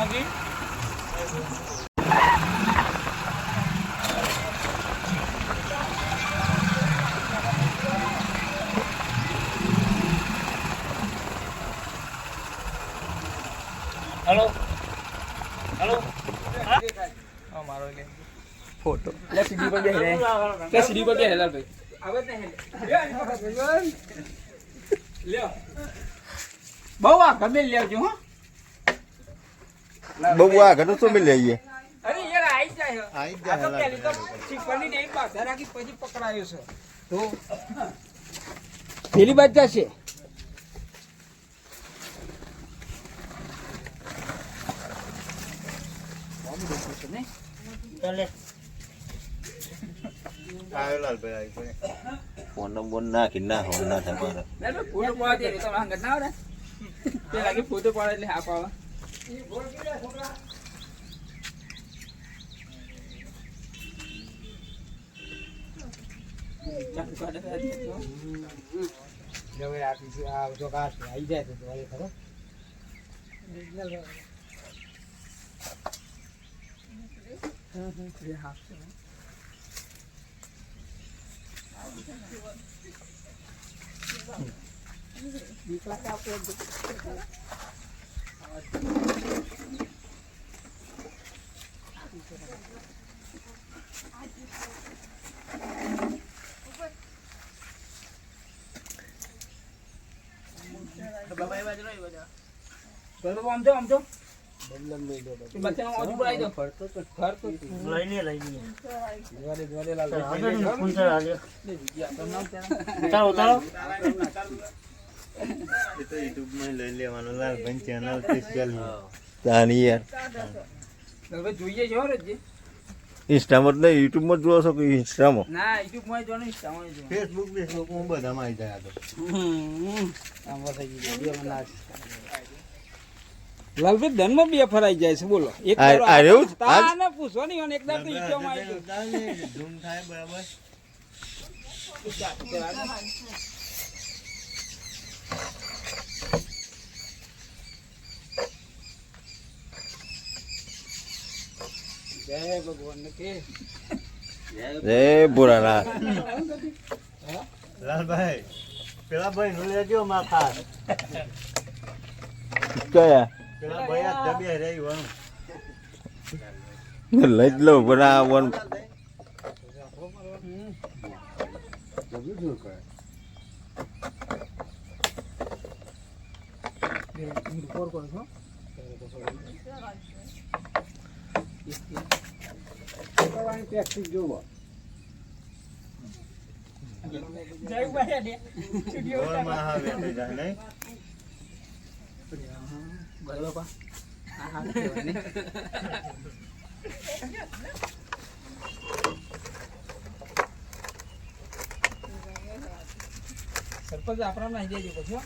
નથી hello hello હા મારો લે ફોટો. લે સીડી પર બેહે લે સીડી પર બેહે લાલ ભાઈ. આવે ને લે બહુ આ ગમે લેજો હો. બહુ આ ઘણું શું આવીએ અરે યાર આઈ જાય. આઈ આ તો તો શીખવાની નહીં બાધા રાખી પછી પકડાયો છે. તો પેલી બાજ જશે. ફોન નંબર નાખી ના હોય ના થાય ના તો ફોટો પાડે તો હંગત ના આવે તે લાગે ફોટો પાડે એટલે હા તો. હવે આપી આ જો કાશ આવી જાય તો હવે ખરો એ હા છે. બરોબર આમ તો આમ તો એ બચ્ચાનો ઓજ ઉપર આવી જાઓ. ફરતો તો ફરતો દ્વારે દ્વારે લાલ લઈ લેવાનું લાલ ભાઈ ચેનલ તાની યાર. હવે જોઈએ છો રજી ઇન્સ્ટામાં નહીં યુટ્યુબમાં જોવો છો કે ઇન્સ્ટામાં ના યુટ્યુબમાં જોવાનું ઇન્સ્ટામાં જોવાનું. ફેસબુક ફેસબુક હું બધામાં આવી જાય તો. લાલભાઈ ધનમાં બે ફરાઈ જાય છે બોલો. એક આ- દાડો આ રહ્યું જ? તા આજ? ના પૂછો નહીં અને એક દાડો તો ઈચ્છામાં આવી જાય. ધૂમ થાય બરાબર. જય ભગવાન કે. જય ભોળાનાથ. લાલભાઈ પેલા ભાઈ નું લેજો માથા કયા? પેલા ભાઈ આ દબે રહી વણું લઈ જ લઉં પણ આ વન કોણ કરો પ્રેક્ટિસ જોવો. ને જાય પછી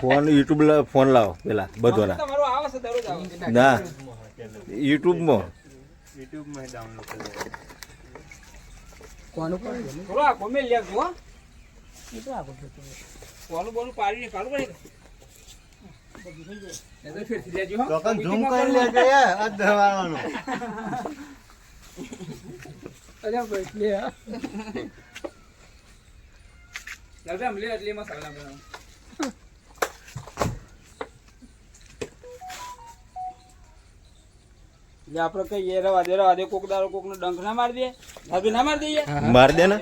ફોન યુટ્યુબ ફોન લાવો પેલા બધોના. ના આવે છે દરરોજ આવે. છે. ના યુટ્યુબમાં. યુટ્યુબમાં ડાઉનલોડ કરી કોનું પણ થોડો આ કોમે લેજો હો. કોનું બોનું પાડીને કાઢું પડે એ તો ફેરથી લેજો હો. તો કન ઝૂમ કરી લેજો યાર આ દવાનો અલ્યા ભાઈ લે હા. ચાલ આમ લે એટલે મસાલા બનાવો એટલે આપણે કહીએ રવા દે રવા દે કોક દારો કોક નો ડંખ ના મારી દે ભાભી ના મારી દઈએ? માર દે ને?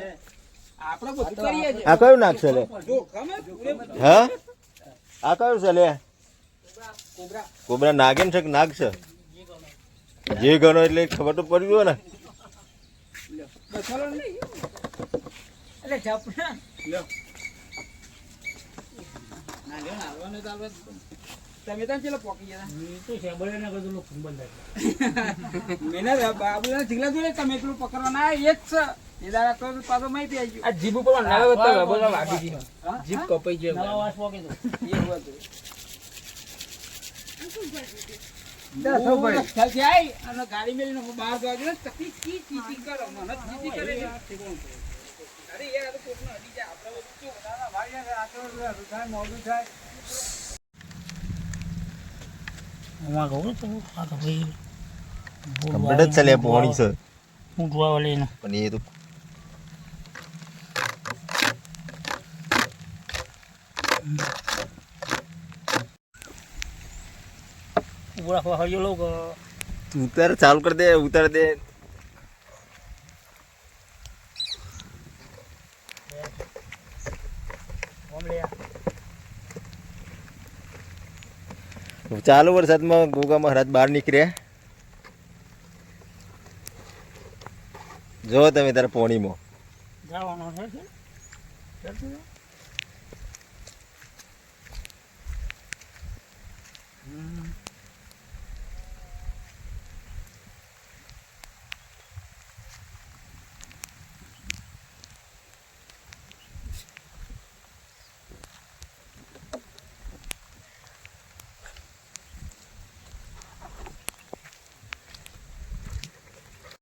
આપણે બધું કરીએ છે આ કયું નાખશે લે? જો હા? આ કયું છે લે? કોબરા કોબરા નાગેન છે કે નાગ છે? જે ગણો એટલે ખબર તો પડી ગયો ને. એટલે ના ના તો તમે ત્યાં ચેલો પોકી ગયા. તો શેબળે ના બધું નું ફૂલ બંધ મેને બાબુલા જીગલા જોડે તમે પેલું પકડવા એ જ છે. એ દાડા તો પાછો માહિતી આવી આ જીભ ઉપર ના બોલો, બોલો વાગી વાગી જીભ કપાઈ જાય નવા વાસ પોકે તો. એવું હતું. હું રસ્તાથી આઈ? અને ગાડી મેલીને બહાર જવા ગયો ને તકલીફ કી કરો. મને જ કરે ને. અરે યાર કોકનો હટી જાય આપણે બધું શું બધાના ભાઈ યાર આ તો થાય મોડું થાય. હું કહું તો આ તો ભાઈ કમ્પ્લીટ જ ચાલે પોણી છે. હું જોવા પણ એ તો લોક તું ઉતાર ચાલુ કરી દે ઉતાર દે. ચાલુ વરસાદમાં ગોગા મહારાજ બહાર નીકળ્યા જો તમે તારા પોણીમાં.